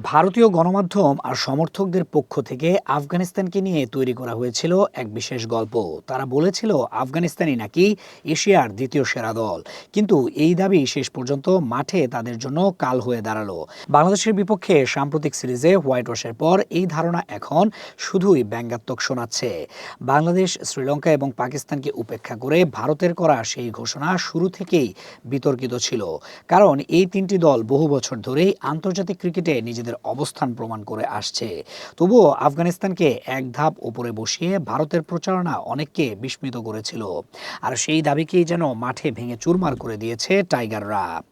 ভারতীয় গণমাধ্যম আর সমর্থকদের পক্ষ থেকে আফগানিস্তানকে নিয়ে তৈরি করা হয়েছিল এক বিশেষ গল্প। তারা বলেছিল, আফগানিস্তানই নাকি এশিয়ার দ্বিতীয় সেরা দল। কিন্তু এই দাবি শেষ পর্যন্ত মাঠে তাদের জন্য কাল হয়ে দাঁড়াল। বাংলাদেশের বিপক্ষে সাম্প্রতিক সিরিজে হোয়াইট ওয়াশের পর এই ধারণা এখন শুধুই ব্যঙ্গাত্মক শোনাচ্ছে। বাংলাদেশ, শ্রীলঙ্কা এবং পাকিস্তানকে উপেক্ষা করে ভারতের করা সেই ঘোষণা শুরু থেকেই বিতর্কিত ছিল। কারণ এই তিনটি দল বহু বছর ধরেই আন্তর্জাতিক ক্রিকেটে নিজেদের অবস্থান প্রমাণ করে আসছে। তবুও আফগানিস্তানকে এক ধাপ উপরে বসিয়ে ভারতের প্রচারণা অনেককে বিস্মিত করেছিল। আর সেই দাবিকেই যেন মাঠে ভেঙে চুরমার করে দিয়েছে টাইগাররা।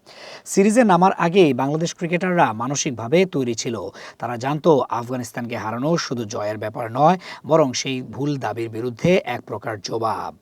সিরিজে নামার আগেই বাংলাদেশ ক্রিকেটাররা মানসিকভাবে তৈরি ছিল। তারা জানতো আফগানিস্তানকে হারানো শুধু জয়ের ব্যাপার নয়, বরং সেই ভুল দাবির বিরুদ্ধে এক প্রকার জবাব।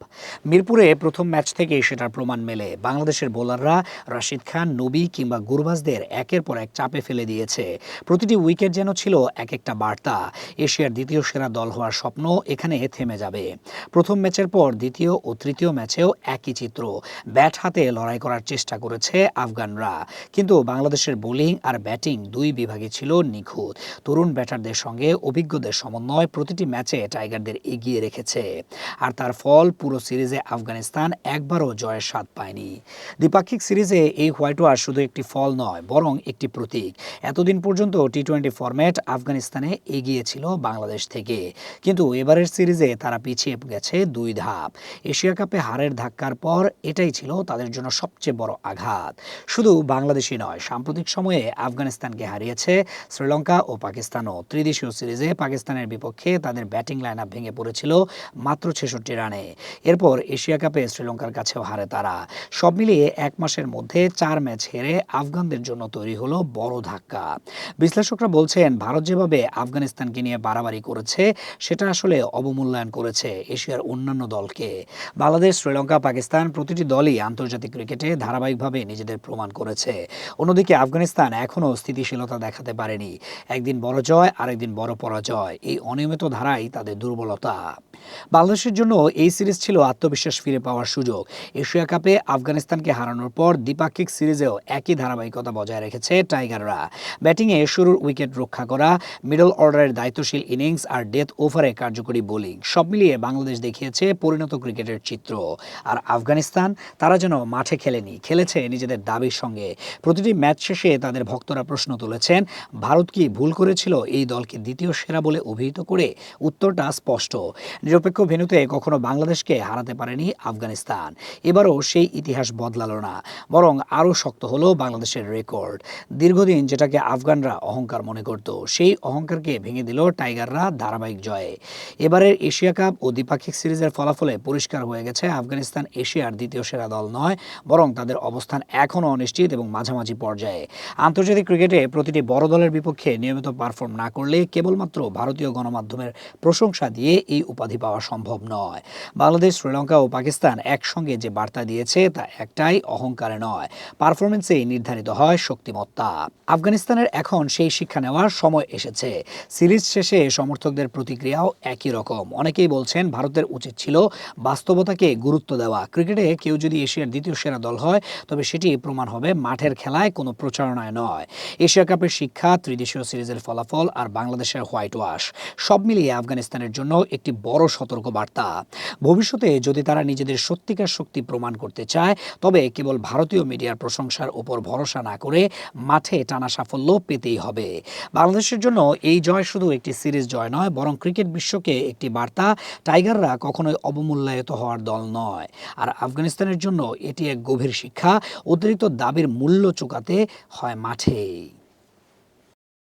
মিরপুরে প্রথম ম্যাচ থেকেই সেটার প্রমাণ মেলে। বাংলাদেশের বোলাররা রাশিদ খান, নবী কিংবা গুরবাজদের একের পর এক চাপে ফেলে দিয়েছে। প্রতিটি উইকেট যেন ছিল এক একটা বার্তা। এশিয়ার দ্বিতীয় সেরা দল হওয়ার স্বপ্ন এখানে থেমে যাবে। প্রথম ম্যাচের পর দ্বিতীয় ও তৃতীয় ম্যাচেও একই চিত্র। ব্যাট হাতে লড়াই করার চেষ্টা করেছে আফগানরা। কিন্তু বাংলাদেশের বোলিং আর ব্যাটিং দুই বিভাগে ছিল নিখুঁত। তরুণ ব্যাটারদের সঙ্গে অভিজ্ঞদের সমন্বয় প্রতিটি ম্যাচে টাইগারদের এগিয়ে রেখেছে। আর তার ফল পুরো সিরিজে আফগানিস্তান একবারও জয়ের স্বাদ পায়নি। দ্বিপাক্ষিক সিরিজে এই হোয়াইট ওয়াশ শুধু একটি ফল নয়, বরং একটি প্রতীক। এতদিন পর্যন্ত টি টোয়েন্টি ফরম্যাট আফগানিস্তানে এগিয়ে ছিল বাংলাদেশ থেকে। কিন্তু এবারের সিরিজে তারা পিছিয়ে গেছে দুই ধাপ। এশিয়া কাপে হারের ধাক্কার পর এটাই ছিল তাদের জন্য সবচেয়ে বড় আঘাত। শুধু বাংলাদেশই নয়, সাম্প্রতিক সময়ে আফগানিস্তানকে হারিয়েছে শ্রীলঙ্কা ও পাকিস্তানও। ত্রিদেশীয় সিরিজে পাকিস্তানের বিপক্ষে তাদের ব্যাটিং লাইন আপ ভেঙে পড়েছিল মাত্র ছেষট্টি রানে। এরপর এশিয়া কাপে শ্রীলঙ্কার কাছেও হারে তারা। সব মিলিয়ে এক মাসের মধ্যে চার ম্যাচ হেরে আফগানদের জন্য তৈরি হলো বড় ধাক্কা। বিশ্লেষকরা বলছেন, ভারত যেভাবে আফগানিস্তানকে নিয়ে বাড়াবাড়ি করেছে, সেটা আসলে অবমূল্যায়ন করেছে এশিয়ার অন্যান্য দলকে। বাংলাদেশ, শ্রীলঙ্কা, পাকিস্তান প্রতিটি দলই আন্তর্জাতিক ক্রিকেটে ধারাবাহিকভাবে নিজেদের প্রমাণ করেছে। অন্যদিকে আফগানিস্তান এখনও স্থিতিশীলতা দেখাতে পারেনি। একদিন বড় জয়, আরেকদিন বড় পরাজয়। এই অনিয়মিত ধারাই তাদের দুর্বলতা। বাংলাদেশের জন্য এই সিরিজ ছিল আত্মবিশ্বাস ফিরে পাওয়ার সুযোগ। এশিয়া কাপে আফগানিস্তানকে হারানোর পর দ্বিপাক্ষিক সিরিজেও একই ধারাবাহিকতা বজায় রেখেছে টাইগাররা। ব্যাটিংয়ে শুরুর উইকেট রক্ষা করা, মিডল অর্ডারের দায়িত্বশীল ইনিংস আর ডেথ ওভারে কার্যকরী বোলিং, সব মিলিয়ে বাংলাদেশ দেখিয়েছে পরিণত ক্রিকেটের চিত্র। আর আফগানিস্তান, তারা যেন মাঠে খেলেনি, খেলেছে নিজেদের দাবির সঙ্গে। প্রতিটি ম্যাচ শেষে তাদের ভক্তরা প্রশ্ন তুলেছেন, ভারত কি ভুল করেছিল এই দলকে দ্বিতীয় সেরা বলে অভিহিত করে? উত্তরটা স্পষ্ট। নিরপেক্ষ ভেন্যুতে কখনো বাংলাদেশকে হারাতে পারেনি আফগানিস্তান। এবারও সেই ইতিহাস বদলালো না, বরং আরও শক্ত হলো বাংলাদেশের রেকর্ড। দীর্ঘদিন যেটাকে আফগানরা অহংকার মনে করত। সেই অহংকারকে ভেঙে দিল টাইগাররা ধারাবাহিক জয়ে। এবারের এশিয়া কাপ ও দ্বিপাক্ষিক সিরিজের ফলাফলে পরিষ্কার হয়ে গেছে, আফগানিস্তান এশিয়ার দ্বিতীয় সেরা দল নয়, বরং তাদের অবস্থান এখনও অনিশ্চিত এবং মাঝামাঝি পর্যায়ে। আন্তর্জাতিক ক্রিকেটে প্রতিটি বড় দলের বিপক্ষে নিয়মিত পারফর্ম না করলে কেবলমাত্র ভারতীয় গণমাধ্যমের প্রশংসা দিয়ে এই উপাধি পাওয়া সম্ভব নয়। বাংলাদেশ, শ্রীলঙ্কা ও পাকিস্তান একসঙ্গে যে বার্তা দিয়েছে তা একটাই, অহংকারে নয়। পারফরমেন্সেই নির্ধারিত হয় শক্তিমত্তা। আফগানিস্তানের এখন সেই শিক্ষা নেওয়ার সময় এসেছে। সিরিজ শেষে সমর্থকদের প্রতিক্রিয়াও একই রকম। অনেকেই বলছেন ভারতের উচিত ছিল বাস্তবতাকে গুরুত্ব দেওয়া। ক্রিকেটে কেউ যদি এশিয়ার দ্বিতীয় সেরা দল হয়, তবে সেটি প্রমাণ হবে মাঠের খেলায় কোনো প্রচারণায় নয়। এশিয়া কাপের শিক্ষা, ত্রিদেশীয় সিরিজের ফলাফল আর বাংলাদেশের হোয়াইট ওয়াশ, সব মিলিয়ে আফগানিস্তানের জন্য একটি বড় সতর্ক বার্তা ভবিষ্যতে যদি তারা নিজেদের সত্যিকার শক্তি প্রমাণ করতে চায়, তবে কেবল ভারতীয় মিডিয়ার প্রশংসার উপর ভরসা না করে মাঠে টানা সাফল্য পেতেই হবে। বাংলাদেশের জন্য এই জয় শুধু একটি সিরিজ জয় নয়, বরং ক্রিকেট বিশ্বকে একটি বার্তা। টাইগাররা কখনোই অবমূল্যায়িত হওয়ার দল নয়। আর আফগানিস্তানের জন্য এটি এক গভীর শিক্ষা। অতিরিক্ত দাবির মূল্য চুকাতে হয় মাঠেই।